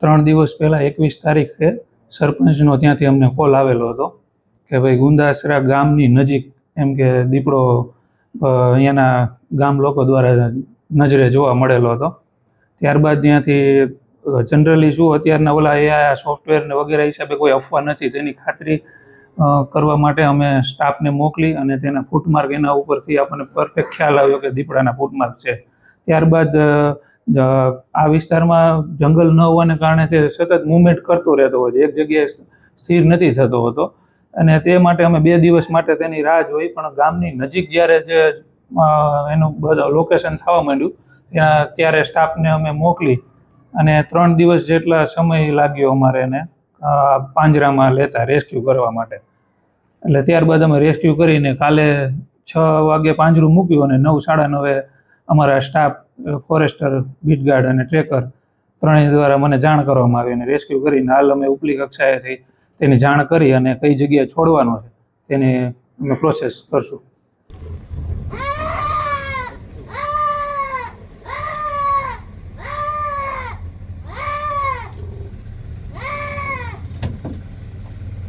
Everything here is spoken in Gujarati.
ત્રણ દિવસ પહેલાં એકવીસ તારીખે સરપંચનો ત્યાંથી અમને કોલ આવેલો હતો કે ભાઈ ગુંદાસરા ગામની નજીક, એમ કે દીપડો અહીંયાના ગામ લોકો દ્વારા નજરે જોવા મળેલો હતો. ત્યારબાદ ત્યાંથી જનરલી શું અત્યારના ઓલા એઆઈ સોફ્ટવેર ને વગેરે હિસાબે કોઈ અફવા નથી. તેની ખાતરી કરવા માટે અમે સ્ટાફને મોકલી અને તેના ફૂટમાર્ક એના ઉપરથી આપણને પરફેક્ટ ખ્યાલ આવ્યો કે દીપડાના ફૂટમાર્ક છે. ત્યારબાદ આ વિસ્તારમાં જંગલ ન હોવાને કારણે તે સતત મુવમેન્ટ કરતો રહેતો હોય છે. એક જગ્યાએ સ્થિર નથી થતો હોતો. અને તે માટે અમે બે દિવસ માટે તેની રાહ જોઈ, પણ ગામની નજીક જ્યારે જે એનું લોકેશન થવા માંડ્યું, ત્યાં, ત્યારે સ્ટાફને અમે મોકલી અને ત્રણ દિવસ જેટલા સમય લાગ્યો અમારે એને પાંજરામાં લેતા રેસ્ક્યુ કરવા માટે. એટલે ત્યારબાદ અમે રેસ્ક્યુ કરીને કાલે છ વાગે પાંજરું મૂક્યું અને નવ, સાડા નવે અમારા સ્ટાફ ફોરેસ્ટર બીટગાર્ડ અને ટ્રેકર ત્રણેય દ્વારા મને જાણ કરવામાં આવી અને રેસ્ક્યુ કરીને હાલ અમે ઉપલી કક્ષાએથી તેની જાણ કરી અને કઈ જગ્યાએ છોડવાનો છે તેની અમે પ્રોસેસ કરશું.